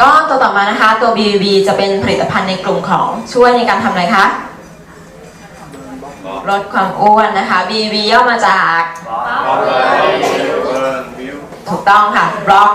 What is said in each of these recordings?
ก็ตัวต่อมานะคะตัว BBB จะเป็นผลิตภัณฑ์ในกลุ่มของช่วยในการทำอะไรคะลดความอ้วนนะคะ BBB ย่อมาจาก ถูกต้องค่ะบล็อก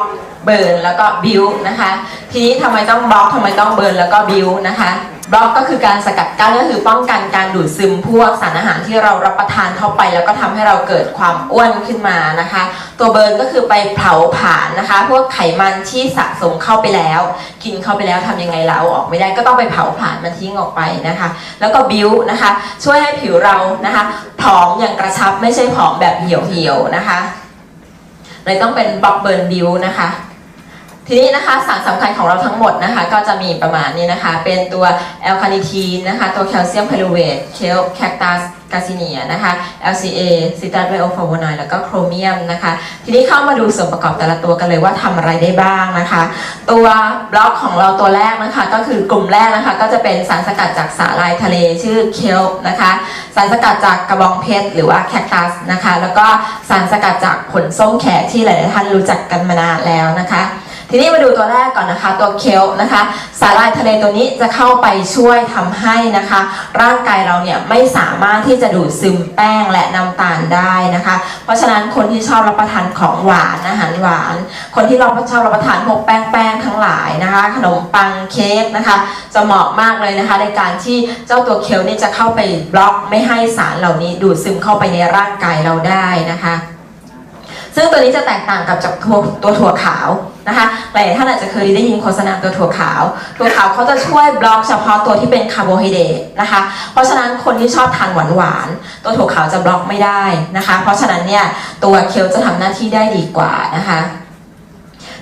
เบิร์นแล้วก็บิวนะคะทีนี้ทำไมต้องบล็อกทำไมต้องเบิร์นแล้วก็บิวนะคะบล็อกก็คือการสกัดกั้นก็คือป้องกันการดูดซึมพวกสารอาหารที่เรารับประทานเข้าไป แล้วก็ทำให้เราเกิดความอ้วนขึ้นมานะคะ ตัวเบิร์นก็คือไปเผาผลาญนะคะ พวกไขมันที่สะสมเข้าไปแล้ว กินเข้าไปแล้วทำยังไงเราออกไม่ได้ก็ต้องไปเผาผลาญมันทิ้งออกไปนะคะ แล้วก็บิวนะคะ ช่วยให้ผิวเรานะคะผอมอย่างกระชับไม่ใช่ผอมแบบเหี่ยวๆนะคะเลยต้องเป็นบล็อกเบิร์นบิวนะคะ ทีนี้นะคะสารสำคัญของเราทั้งหมดนะคะ ก็จะมีประมาณนี้นะคะ เป็นตัวแอลคาเนทีนนะคะ ตัวแคลเซียมไพรูเวตเคลแคคตัสกาซิเนียนะคะ LCA ซิตรัสไบโอฟลาวนอยด์แล้วก็โครเมียมนะคะ ทีนี้เข้ามาดูส่วนประกอบแต่ละตัวกันเลยว่าทำอะไรได้บ้างนะคะ ตัวบล็อกของเราตัวแรกนะคะ ก็คือกลุ่มแรกนะคะ ก็จะเป็นสารสกัดจากสาหร่ายทะเลชื่อเคลนะคะ สารสกัดจากกระบองเพชรหรือว่าแคคตัสนะคะ แล้วก็สารสกัดจากผลส้มแขกที่หลายๆท่านรู้จักกันมานานแล้วนะคะ ทีนี้มาดูตัวแรกก่อนนะคะ ตัวเคลนะคะ สาหร่ายทะเลตัวนี้จะเข้าไปช่วยทำให้นะคะ ร่างกายเราเนี่ยไม่สามารถที่จะดูดซึมแป้งและน้ำตาลได้นะคะ เพราะฉะนั้นคนที่ชอบรับประทานของหวานอาหารหวาน คนที่เราชอบรับประทานพวกแป้งแป้งทั้งหลายนะคะ ขนมปังเค้กนะคะ จะเหมาะมากเลยนะคะ ในการที่เจ้าตัวเคลนี่จะเข้าไปบล็อกไม่ให้สารเหล่านี้ดูดซึมเข้าไปในร่างกายเราได้นะคะ ซึ่งตัวนี้จะแตกต่างกับจากตัวตัวถั่วขาวนะคะหลายท่านอาจจะเคยได้ยินโฆษณาตัวถั่วขาว ถั่วขาวเขาจะช่วยบล็อกเฉพาะตัวที่เป็นคาร์โบไฮเดรตนะคะ เพราะฉะนั้นคนที่ชอบทานหวานหวานๆตัวถั่วขาวจะบล็อกไม่ได้นะคะ เพราะฉะนั้นเนี่ยตัวเคลจะทำหน้าที่ได้ดีกว่านะคะ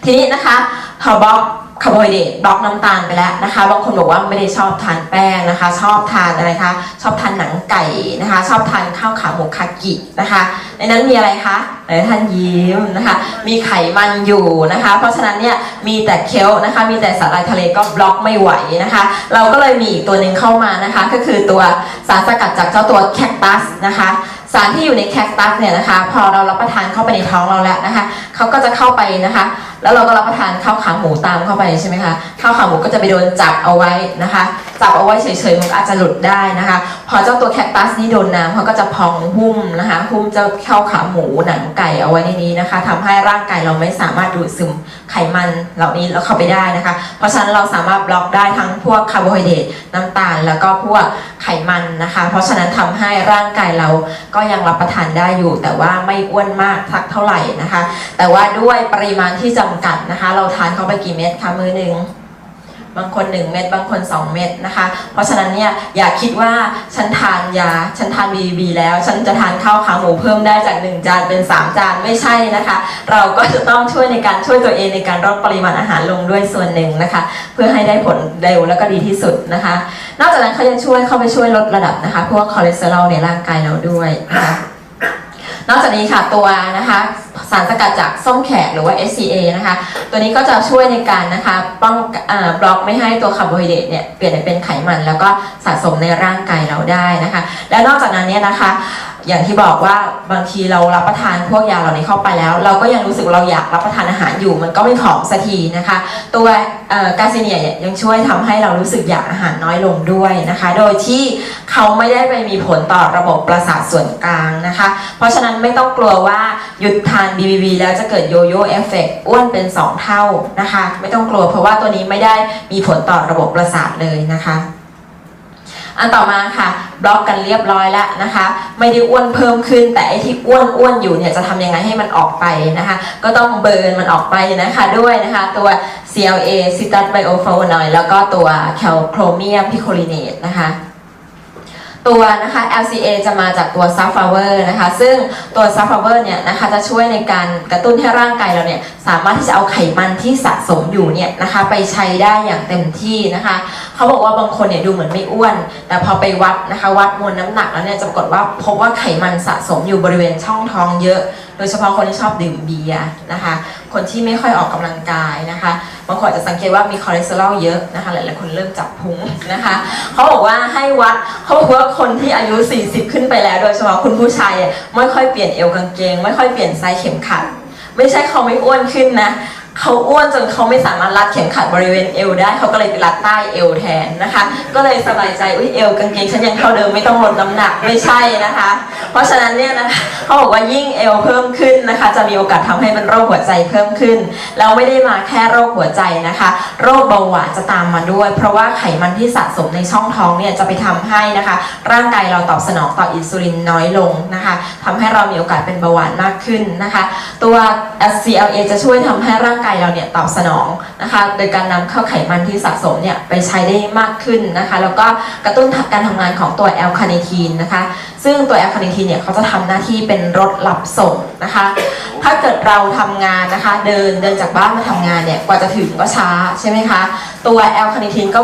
ทีนี้นะคะพอบล็อก คาร์โบไฮเดรตบล็อกน้ำตาลไปแล้วนะคะบางคนบอกว่าไม่ได้ชอบทานแป้งนะคะ ชอบทานอะไรคะชอบทานหนังไก่นะคะ ชอบทานข้าวขาหมูคากินะคะ ในนั้นมีอะไรคะหลายท่านยิ้มนะคะ มีไขมันอยู่นะคะ เพราะฉะนั้นเนี่ยมีแต่เคลนะคะ มีแต่สาหร่ายทะเลก็บล็อกไม่ไหวนะคะ เราก็เลยมีอีกตัวหนึ่งเข้ามานะคะ ก็คือตัวสารสกัดจากเจ้าตัวแคคตัสนะคะสารที่อยู่ในแคคตัสเนี่ยนะคะ พอเรารับประทานเข้าไปในท้องเราแล้วนะคะเขาก็จะเข้าไปนะคะ แล้วเราก็รับประทานข้าวขาหมูตามเข้าไปใช่ไหมคะข้าวขาหมูก็จะไปโดนจับเอาไว้นะคะ จับเอาไว้เฉยๆมันก็อาจจะหลุดได้นะคะ พอเจ้าตัวแคคตัสนี่โดนน้ำเขาก็จะพองหุ้มนะคะหุ้มเจ้าข้าวขาหมูหนังไก่เอาไว้ในนี้นะคะทำให้ร่างกายเราไม่สามารถดูดซึมไขมันเหล่านี้แล้วเข้าไปได้นะคะ เพราะฉะนั้นเราสามารถบล็อกได้ทั้งพวกคาร์โบไฮเดรตน้ำตาล แล้วก็พวกไขมันนะคะ เพราะฉะนั้นทำให้ร่างกายเราก็ยังรับประทานได้อยู่ แต่ว่าไม่อ้วนมากทักเท่าไหร่นะคะ แต่ว่าด้วยปริมาณที่จำกัดนะคะ เราทานเข้าไปกี่เม็ดคะมือหนึ่งบางคน 1 เม็ดบางคน 2 เม็ดนะคะ เพราะฉะนั้นเนี่ยอย่าคิดว่าฉันทานยาฉันทาน BB แล้ว ฉันจะทานข้าวขาหมูเพิ่มได้จาก 1 จานเป็น 3 จานไม่ใช่นะคะ เราก็จะต้องช่วยในการช่วยตัวเองในการลดปริมาณอาหารลงด้วยส่วนหนึ่งนะคะ เพื่อให้ได้ผลเร็วแล้วก็ดีที่สุดนะคะ นอกจากนั้นเขายังช่วยเข้าไปช่วยลดระดับนะคะ พวกคอเลสเตอรอลในร่างกายเราด้วยนะคะ นอกจากนี้ค่ะตัวนะคะสารสกัดจากส้มแขกหรือว่า SCA นะคะ ตัวนี้ก็จะช่วยในการนะคะป้องอบล็อกไม่ให้ตัวคาร์โบไฮเดรตเนี่ยเปลี่ยนเป็นไขมันแล้วก็สะสมในร่างกายเราได้นะคะ และนอกจากนั้นเนี่ยนะคะ อย่างที่บอกว่าบางทีเรารับประทานพวกยาเหล่านี้เข้าไปแล้ว เราก็ยังรู้สึกเราอยากรับประทานอาหารอยู่ มันก็ไม่ผอมสักทีนะคะ ตัวกาซีเนียยังช่วยทำให้เรารู้สึกอยากอาหารน้อยลงด้วยนะคะ โดยที่เขาไม่ได้ไปมีผลต่อระบบประสาทส่วนกลางนะคะ เพราะฉะนั้นไม่ต้องกลัวว่าหยุดทาน BBB แล้วจะเกิดโยโย่เอฟเฟกอ้วนเป็น 2 เท่านะคะ ไม่ต้องกลัวเพราะว่าตัวนี้ไม่ได้มีผลต่อระบบประสาทเลยนะคะ อันต่อมาค่ะบล็อกกันเรียบร้อยแล้วนะคะ ไม่ได้อ้วนเพิ่มขึ้น แต่ไอที่อ้วนอ้วนอยู่เนี่ยจะทำยังไงให้มันออกไปนะคะ ก็ต้องเบิร์นมันออกไปนะคะด้วยนะคะ ตัว CLA ซิตัสไบโอฟลาวนอยแล้วก็ตัวแคลโครเมียมพิโคลิเนตนะคะ ตัวนะคะ LCA จะมาจากตัว sunflower นะคะ ซึ่งตัว sunflower เนี่ยนะคะจะช่วยในการกระตุ้นให้ร่างกายเราเนี่ยสามารถที่จะเอาไขมันที่สะสมอยู่เนี่ยนะคะไปใช้ได้อย่างเต็มที่นะคะ เขาบอกว่าบางคนเนี่ยดูเหมือนไม่อ้วน แต่พอไปวัดนะคะวัดมวลน้ำหนักแล้วเนี่ยจะปรากฏว่าพบว่าไขมันสะสมอยู่บริเวณช่องท้องเยอะ โดยเฉพาะคนที่ชอบดื่มเบียร์นะคะ คนที่ไม่ค่อยออกกำลังกายนะคะ บางคนอาจจะสังเกตว่ามีคอเลสเตอรอลเยอะนะคะ หลายๆคนเริ่มจับพุงนะคะเขาบอกว่าให้วัดเขาบอกว่าคนที่อายุ 40 ขึ้นไปแล้ว โดยเฉพาะคุณผู้ชายอะไม่ค่อยเปลี่ยนเอวกางเกง ไม่ค่อยเปลี่ยนไซส์เข็มขัด ไม่ใช่เขาไม่อ้วนขึ้นนะ เขาอ้วนจนเขาไม่สามารถรัดเข็มขัดบริเวณเอวได้เขาก็เลยไปรัดใต้เอวแทนนะคะ ก็เลยสบายใจอุ้ยเอวกางเกงฉันยังเท่าเดิมไม่ต้องลดน้ำหนักไม่ใช่นะคะ เพราะฉะนั้นเนี่ยนะคะเขาบอกว่ายิ่งเอวเพิ่มขึ้นนะคะ จะมีโอกาสทำให้เป็นโรคหัวใจเพิ่มขึ้นแล้วไม่ได้มาแค่โรคหัวใจนะคะ โรคเบาหวานจะตามมาด้วย เพราะว่าไขมันที่สะสมในช่องท้องเนี่ยจะไปทำให้นะคะ ร่างกายเราตอบสนองต่ออินซูลินน้อยลงนะคะทำให้เรามีโอกาสเป็นเบาหวานมากขึ้นนะคะ ตัว SCLA จะช่วยทำให้ร่างกายเราเนี่ยตอบสนองนะคะ โดยการนำเข้าไขมันที่สะสมเนี่ยไปใช้ได้มากขึ้นนะคะ แล้วก็กระตุ้นการทำงานของตัวแอลคาเนทีนนะคะ ซึ่งตัวแอลคาเนทีนเนี่ยเขาจะทำหน้าที่เป็นรถหลับส่งนะคะ ถ้าเกิดเราทำงานนะคะ เดินเดินจากบ้านมาทำงานเนี่ยกว่าจะถึงก็ช้าใช่ไหมคะ ตัวแอลคาเนทีนก็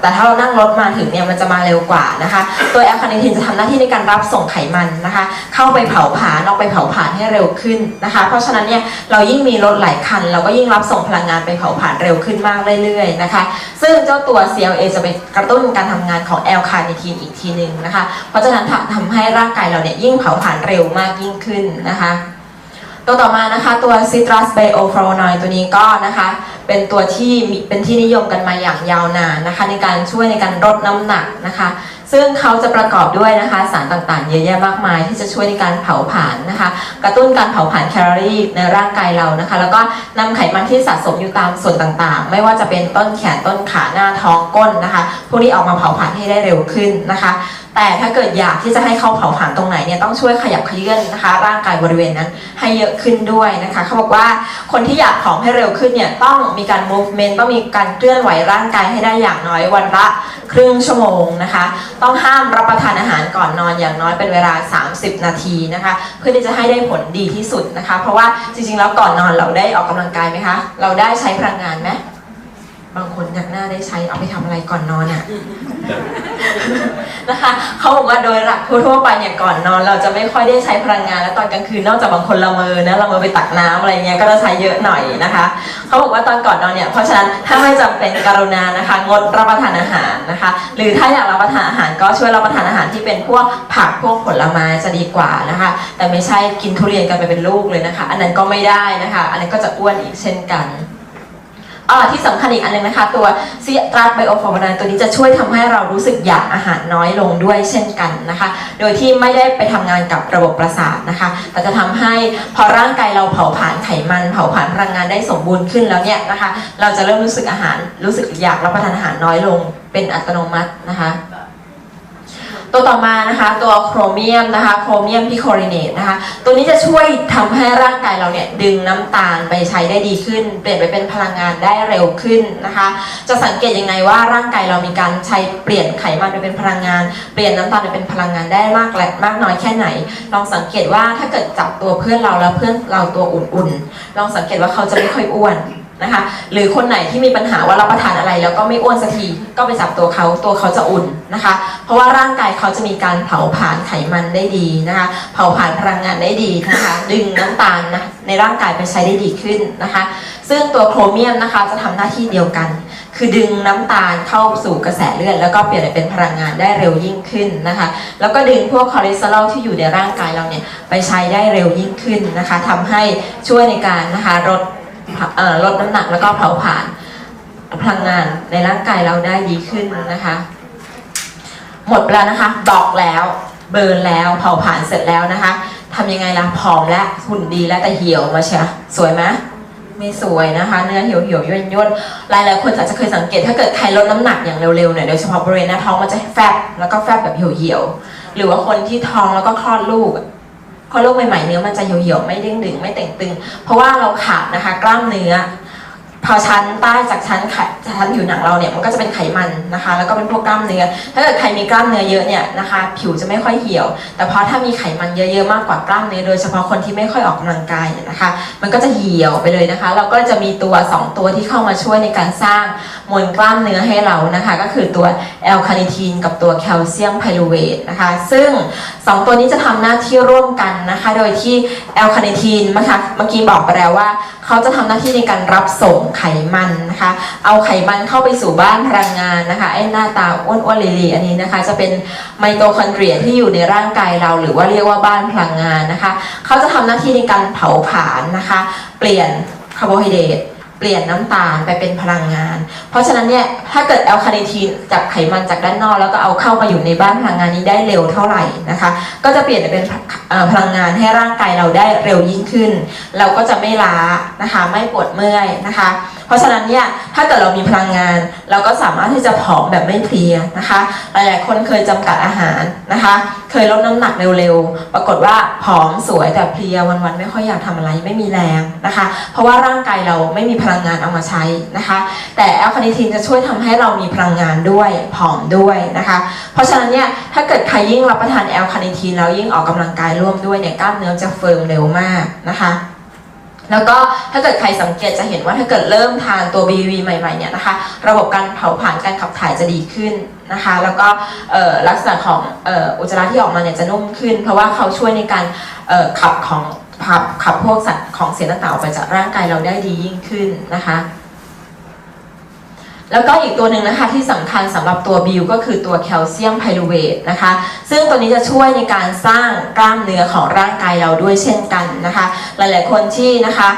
แต่ถ้าเรานั่งรถมาถึงเนี่ยมันจะมาเร็วกว่านะคะตัวแอลคาเนทีนจะทำหน้าที่ในการรับส่งไขมันนะคะ เข้าไปเผาผลาญออกไปเผาผลาญให้เร็วขึ้นนะคะ เพราะฉะนั้นเนี่ยเรายิ่งมีรถหลายคัน เราก็ยิ่งรับส่งพลังงานไปเผาผลาญเร็วขึ้นมากเรื่อยๆนะคะ ซึ่งเจ้าตัว CLA จะไปกระตุ้นการทำงานของแอลคาเนทีนอีกทีหนึ่งนะคะ เพราะฉะนั้นทำให้ร่างกายเราเนี่ยยิ่งเผาผลาญเร็วมากยิ่งขึ้นนะคะ ตัวต่อมานะคะตัว Citrus Bioflavonoid ตัวนี้ก็นะคะ เป็นตัวที่เป็นที่นิยมกันมาอย่างยาวนานนะคะ ในการช่วยในการลดน้ำหนักนะคะ ซึ่งเขาจะประกอบด้วยนะคะ สารต่างๆ เยอะแยะมากมาย ที่จะช่วยในการเผาผลาญนะคะ กระตุ้นการเผาผลาญแคลอรี่ในร่างกายเรานะคะ แล้วก็นำไขมันที่สะสมอยู่ตามส่วนต่างๆ ไม่ว่าจะเป็นต้นแขนต้นขาหน้าท้องก้นนะคะ พวกนี้ออกมาเผาผลาญให้ได้เร็วขึ้นนะคะ แต่ถ้าเกิดอยากที่จะให้เขาเผาผลาญตรงไหนเนี่ยต้องช่วยขยับขยื่นนะคะ ร่างกายบริเวณนั้นให้เยอะขึ้นด้วยนะคะ เขาบอกว่าคนที่อยากผอมให้เร็วขึ้นเนี่ยต้องมีการ movement ต้องมีการเคลื่อนไหวร่างกายให้ได้อย่างน้อยวันละครึ่งชั่วโมงนะคะ ต้องห้ามรับประทานอาหารก่อนนอนอย่างน้อยเป็นเวลา 30 นาทีนะคะ เพื่อที่จะให้ได้ผลดีที่สุดนะคะ เพราะว่าจริงๆแล้วก่อนนอนเราได้ออกกำลังกายไหมคะ เราได้ใช้พลังงานไหม ได้ใช้เอาไปทำอะไรก่อนนอนอะ่ะนะคะเขาบอกว่าโดยหลักทั่วๆไปเนี่ยก่อนนอน เราจะไม่ค่อยได้ใช้พลังงาน แล้วตอนกลางคืนนอกจากบางคนละเมอนะละเมอไปตักน้ำอะไรเงี้ยก็จะใช้เยอะหน่อยนะคะเขาบอกว่าตอนก่อนนอนเนี่ยเพราะฉะนั้นถ้าไม่จำเป็นกรุณานะคะ งดรับประทานอาหารนะคะ หรือถ้าอยากรับประทานอาหารก็ช่วยรับประทานอาหารที่เป็นพวกผักพวกผลไม้จะดีกว่านะคะ แต่ไม่ใช่กินทุเรียนกันไปเป็นลูกเลยนะคะ อันนั้นก็ไม่ได้นะคะ อันนั้นก็จะอ้วนอีกเช่นกัน อ่าที่สำคัญอีกอันหนึงนะคะ ตัวซีตรัสไบโอฟอร์มานตัวนี้จะช่วยทำให้เรารู้สึกอยากอาหารน้อยลงด้วยเช่นกันนะคะ โดยที่ไม่ได้ไปทำงานกับระบบประสาทนะคะ แต่จะทำให้พอร่างกายเราเผาผลาญไขมัน เผาผลาญพลังงานได้สมบูรณ์ขึ้นแล้วเนี่ยนะคะ เราจะเริ่มรู้สึกอาหารรู้สึกอยากรับประทานอาหารน้อยลง เป็นอัตโนมัตินะคะ ตัวต่อมานะคะตัวโครเมียมนะคะโครเมียมพิโคริเนตนะคะตัวนี้จะช่วยทำให้ร่างกายเราเนี่ยดึงน้ำตาลไปใช้ได้ดีขึ้น เปลี่ยนไปเป็นพลังงานได้เร็วขึ้นนะคะ จะสังเกตยังไงว่าร่างกายเรามีการใช้เปลี่ยนไขมันไปเป็นพลังงาน เปลี่ยนน้ำตาลไปเป็นพลังงานได้มากและมากน้อยแค่ไหน ลองสังเกตว่าถ้าเกิดจับตัวเพื่อนเราแล้วเพื่อนเราตัวอุ่นๆลองสังเกตว่าเขาจะไม่ค่อยอ้วน นะคะ หรือคนไหนที่มีปัญหาว่ารับประทานอะไร แล้วก็ไม่อ้วนสักทีก็ไปจับตัวเขาตัวเขาจะอุ่นนะคะ เพราะว่าร่างกายเขาจะมีการเผาผลาญไขมันได้ดีนะคะ เผาผลาญพลังงานได้ดีนะคะ ดึงน้ำตาลนะในร่างกายไปใช้ได้ดีขึ้นนะคะ ซึ่งตัวโครเมียมนะคะจะทำหน้าที่เดียวกัน คือดึงน้ำตาลเข้าสู่กระแสเลือดแล้วก็เปลี่ยนไปเป็นพลังงานได้เร็วยิ่งขึ้นนะคะ แล้วก็ดึงพวกคอเลสเตอรอลที่อยู่ในร่างกายเราเนี่ยไปใช้ได้เร็วยิ่งขึ้นนะคะทำให้ช่วยในการนะคะลด ลดน้ำหนักแล้วก็เผาผลาญพลังงานในร่างกายเราได้ดีขึ้นนะคะ หมดแล้วนะคะบอกแล้วเบิร์นแล้วเผาผลาญเสร็จแล้วนะคะทำยังไงล่ะผอมและหุ่นดีแล้วแต่เหี่ยวมาเชียสวยไหมไม่สวยนะคะ เนื้อเหี่ยวเหี่ยวย่นย่นหลายหลายคนอาจจะเคยสังเกตถ้าเกิดใครลดน้ำหนักอย่างเร็วๆเนี่ยโดยเฉพาะบริเวณหน้าท้องมันจะแฟบแล้วก็แฟบแบบเหี่ยวเหี่ยวๆหรือว่าคนที่ท้องแล้วก็คลอดลูก พอโรคใหม่ๆเนื้อมันจะเหี่ยวๆไม่เด้งดึงไม่เต่งตึง เพราะว่าเราขาดนะคะ กล้ามเนื้อ พอชั้นใต้จากชั้นไขชั้นผิวหนังเราเนี่ยมันก็จะเป็นไขมันนะคะ แล้วก็เป็นพวกกล้ามเนื้อ ถ้าเกิดใครมีกล้ามเนื้อเยอะเนี่ยนะคะ ผิวจะไม่ค่อยเหี่ยว แต่พอถ้ามีไขมันเยอะๆมากกว่ากล้ามเนื้อโดยเฉพาะคนที่ไม่ค่อยออกกำลังกายเนี่ยนะคะ มันก็จะเหี่ยวไปเลยนะคะ เราก็จะมีตัว 2 ตัวที่เข้ามาช่วยในการสร้างมวลกล้ามเนื้อให้เรานะคะ ก็คือตัวแอลคาเนทีนกับตัวแคลเซียมไพรูเวทนะคะ ซึ่ง 2ตัวนี้จะทำหน้าที่ร่วมกันนะคะ โดยที่แอลคาเนทีนนะคะเมื่อกี้บอกไปแล้วว่า เขาจะทำหน้าที่ในการรับส่งไขมันนะคะ เอาไขมันเข้าไปสู่บ้านพลังงานนะคะไอ้หน้าตาอ้วนๆลีลีอันนี้นะคะ จะเป็นไมโตคอนเดรียที่อยู่ในร่างกายเรา หรือว่าเรียกว่าบ้านพลังงานนะคะ เขาจะทำหน้าที่ในการเผาผลาญนะคะ เปลี่ยนคาร์โบไฮเดรต เปลี่ยนน้ำตาลไปเป็นพลังงาน เพราะฉะนั้นเนี่ยถ้าเกิดแอลคาเนทีนจากไขมันจากด้านนอก แล้วก็เอาเข้ามาอยู่ในบ้านพลังงานนี้ได้เร็วเท่าไหร่นะคะ ก็จะเปลี่ยนเป็นพลังงานให้ร่างกายเราได้เร็วยิ่งขึ้น เราก็จะไม่ล้านะคะ ไม่ปวดเมื่อยนะคะ เพราะฉะนั้นเนี่ยถ้าเกิดเรามีพลังงาน เราก็สามารถที่จะผอมแบบไม่เพลียนะคะหลายๆคนเคยจำกัดอาหารนะคะ เคยลดน้ำหนักเร็วๆ ปรากฏว่าผอมสวยแต่เพลียวันๆไม่ค่อยอยากทำอะไรไม่มีแรงนะคะ เพราะว่าร่างกายเราไม่มีพลังงานเอามาใช้นะคะ แต่แอลคาเนทีนจะช่วยทำให้เรามีพลังงานด้วยผอมด้วยนะคะ เพราะฉะนั้นเนี่ยถ้าเกิดใครยิ่งรับประทานแอลคาเนทีนแล้วยิ่งออกกำลังกายร่วมด้วยเนี่ยกล้ามเนื้อจะเฟิร์มเร็วมากนะคะ แล้วก็ถ้าเกิดใครสังเกตจะเห็นว่าถ้าเกิดเริ่มทานตัว BV ใหม่ๆเนี่ยนะคะ ระบบการเผาผลาญการขับถ่ายจะดีขึ้นนะคะ แล้วก็ลักษณะของอ,อ,อุจจาระที่ออกมาเนี่ยจะนุ่มขึ้น เพราะว่าเขาช่วยในการขับของขับขับพวกสัตว์ของเสียต่างๆออกไปจากร่างกายเราได้ดียิ่งขึ้นนะคะ แล้วก็อีกตัวหนึ่งนะคะที่สำคัญสำหรับตัวบิวก็คือตัวแคลเซียมไพรูเวทนะคะ ซึ่งตัวนี้จะช่วยในการสร้างกล้ามเนื้อของร่างกายเราด้วยเช่นกันนะคะ หลายๆคนที่นะคะ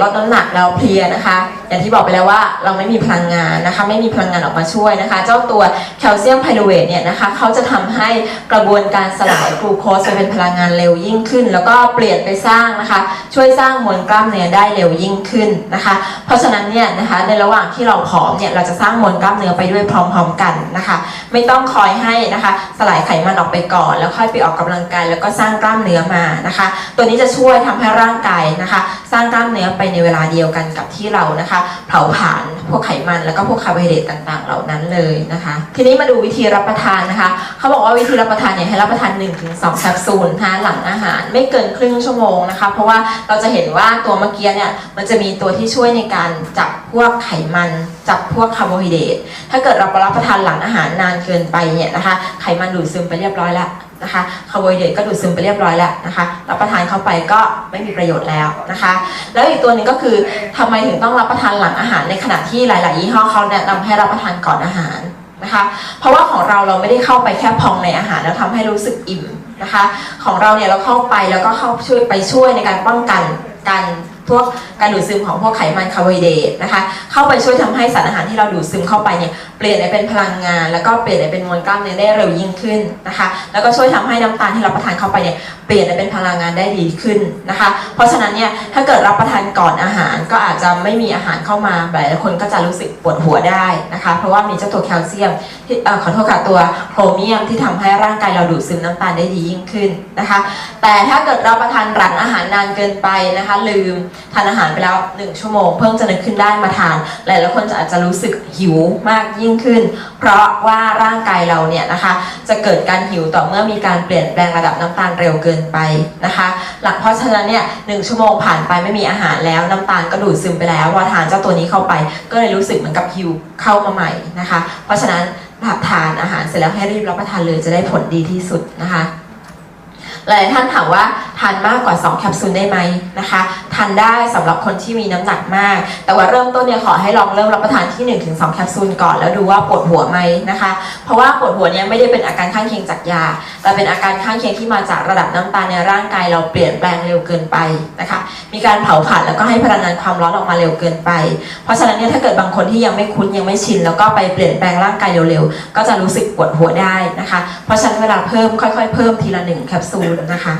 ลดน้ำหนักแล้วเพลียนะคะ อย่างที่บอกไปแล้วว่าเราไม่มีพลังงานนะคะ ไม่มีพลังงานออกมาช่วยนะคะ เจ้าตัวแคลเซียมไพรูเวทเนี่ยนะคะเขาจะทำให้กระบวนการสลายกลูโคสไปเป็นพลังงานเร็วยิ่งขึ้น แล้วก็เปลี่ยนไปสร้างนะคะ ช่วยสร้างมวลกล้ามเนื้อได้เร็วยิ่งขึ้นนะคะ เพราะฉะนั้นเนี่ยนะคะในระหว่างที่เราผอมเนี่ยเราจะสร้างมวลกล้ามเนื้อไปด้วยพร้อม ๆกันนะคะ ไม่ต้องคอยให้นะคะสลายไขมันออกไปก่อน แล้วค่อยไปออกกำลังกายแล้วก็สร้างกล้ามเนื้อมานะคะ ตัวนี้จะช่วยทำให้ร่างกายนะคะ สร้างกล้ามเนื้อไปในเวลาเดียวกันกับที่เรานะคะเผาผลาญพวกไขมันแล้วก็พวกคาร์โบไฮเดรตต่างๆ เหล่านั้นเลยนะคะ ทีนี้มาดูวิธีรับประทานนะคะ เขาบอกว่าวิธีรับประทานเนี่ยให้รับประทาน 1-2แคปซูลนะคะหลังอาหารไม่เกินครึ่งชั่วโมงนะคะ เพราะว่าเราจะเห็นว่าตัวเมื่อกี้เนี่ยมันจะมีตัวที่ช่วยในการจับพวกไขมัน จับพวกคาร์โบไฮเดรตถ้าเกิดเรารับประทานหลังอาหารนานเกินไปเนี่ยนะคะ ไขมันดูดซึมไปเรียบร้อยแล้ว นะคะคาร์โบไฮเดรตก็ดูดซึมไปเรียบร้อยแล้วนะคะรับประทานเข้าไปก็ไม่มีประโยชน์แล้วนะคะ แล้วอีกตัวหนึ่งก็คือทำไมถึงต้องรับประทานหลังอาหารในขณะที่หลาย ๆ ยี่ห้อเขาแนะนำให้รับประทานก่อนอาหารนะคะเพราะว่าของเราเราไม่ได้เข้าไปแค่พองในอาหารแล้วทำให้รู้สึกอิ่มนะคะของเราเนี่ยเราเข้าไปแล้วก็เข้าช่วยไปช่วยในการป้องกันการพวกการดูดซึมของพวกไขมันคาร์โบไฮเดรตนะคะเข้าไปช่วยทำให้สารอาหารที่เราดูดซึมเข้าไปเนี่ย ปลี่ยนไปเป็นพลังงาน แล้วก็เปลี่ยนไปเป็นมวลกล้ามเนื้อได้เร็วยิ่งขึ้นนะคะ แล้วก็ช่วยทำให้น้ำตาลที่เรารับประทานเข้าไปเนี่ยเปลี่ยนไปเป็นพลังงานได้ดีขึ้นนะคะ เพราะฉะนั้นเนี่ยถ้าเกิดรับประทานก่อนอาหาร ก็อาจจะไม่มีอาหารเข้ามาหลายคนก็จะรู้สึกปวดหัวได้นะคะ เพราะว่ามีเจ้าตัวแคลเซียมที่อขอโทษค่ะตัวโครเมียมที่ทำให้ร่างกายเราดูดซึมน้ำตาลได้ดียิ่งขึ้นนะคะ แต่ถ้าเกิดเราประทานหลังอาหารนานเกินไปนะคะ ลืมทานอาหารไปแล้ว 1 ชั่วโมง เพิ่งจะนึกขึ้นได้มาทานหลายๆคนจะอาจจะรู้สึกหิวมากยิ่งขึ้น เพราะว่าร่างกายเราเนี่ยนะคะ จะเกิดการหิวต่อเมื่อมีการเปลี่ยนแปลงระดับน้ำตาลเร็วเกินไปนะคะ หลังเพราะฉะนั้นเนี่ยหนึ่งชั่วโมงผ่านไปไม่มีอาหารแล้วน้ำตาลก็ดูดซึมไปแล้วพอทานเจ้าตัวนี้เข้าไป ก็เลยรู้สึกเหมือนกับหิวเข้ามาใหม่นะคะ เพราะฉะนั้นหลับทานอาหารเสร็จแล้วให้รีบรับประทานเลยจะได้ผลดีที่สุดนะคะ หลายท่านถามว่าทานมากกว่า 2 แคปซูลได้ไหมนะคะทานได้สำหรับคนที่มีน้ำหนักมาก แต่ว่าเริ่มต้นเนี่ยขอให้ลองเริ่มรับประทานที่ 1-2 แคปซูลก่อนแล้วดูว่าปวดหัวไหมนะคะ เพราะว่าปวดหัวเนี่ยไม่ได้เป็นอาการข้างเคียงจากยา แต่เป็นอาการข้างเคียงที่มาจากระดับน้ำตาลในร่างกายเราเปลี่ยนแปลงเร็วเกินไปนะคะ มีการเผาผลาญแล้วก็ให้พลังงานความร้อนออกมาเร็วเกินไป เพราะฉะนั้นเนี่ยถ้าเกิดบางคนที่ยังไม่คุ้นยังไม่ชิน แล้วก็ไปเปลี่ยนแปลงร่างกายเร็วๆก็จะรู้สึกปวดหัวได้นะคะ เพราะฉะนั้นเวลาเพิ่มค่อย ๆ เพิ่มทีละหนึ่งแคปซูลนะคะ